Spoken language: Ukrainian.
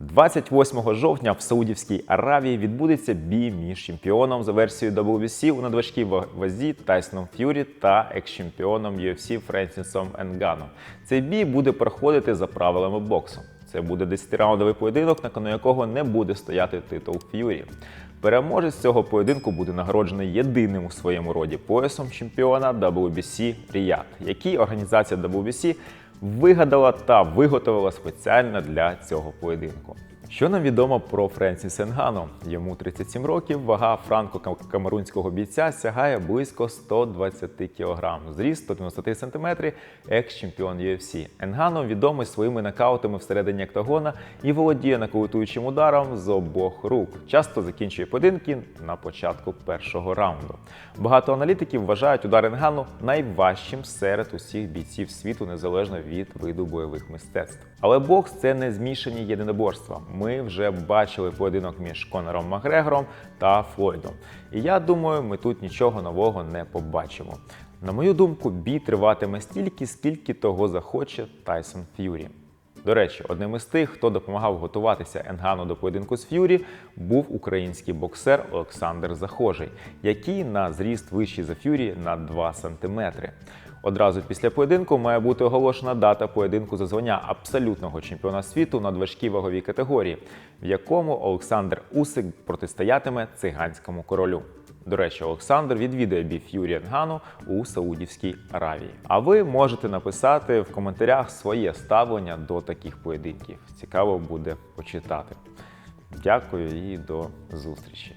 28 жовтня в Саудівській Аравії відбудеться бій між чемпіоном за версією WBC у надважкій вазі Тайсоном Ф'юрі та екс-чемпіоном UFC Френсісом Енганом. Цей бій буде проходити за правилами боксу. Це буде 10-раундовий поєдинок, на кону якого не буде стояти титул Ф'юрі. Переможець цього поєдинку буде нагороджений єдиним у своєму роді поясом чемпіона WBC Ріяд, який організація WBC вигадала та виготовила спеціально для цього поєдинку. Що нам відомо про Френсіса Енгану? Йому 37 років, вага франко-камерунського бійця сягає близько 120 кг, зріст 190 см, екс-чемпіон UFC. Енгану відомий своїми нокаутами всередині октагона і володіє нокаутуючим ударом з обох рук. Часто закінчує поєдинки на початку першого раунду. Багато аналітиків вважають удар Енгану найважчим серед усіх бійців світу, незалежно від виду бойових мистецтв. Але бокс це не змішані єдиноборства. Ми вже бачили поєдинок між Конором Макгрегором та Флойдом. І я думаю, ми тут нічого нового не побачимо. На мою думку, бій триватиме стільки, скільки того захоче Тайсон Ф'юрі. До речі, одним із тих, хто допомагав готуватися Енгану до поєдинку з Ф'юрі, був український боксер Олександр Захожий, який на зріст вищий за Ф'юрі на 2 сантиметри. Одразу після поєдинку має бути оголошена дата поєдинку за звання абсолютного чемпіона світу на важкій ваговій категорії, в якому Олександр Усик протистоятиме циганському королю. До речі, Олександр відвідає бій Ф'юрі Енгану у Саудівській Аравії. А ви можете написати в коментарях своє ставлення до таких поєдинків. Цікаво буде почитати. Дякую і до зустрічі.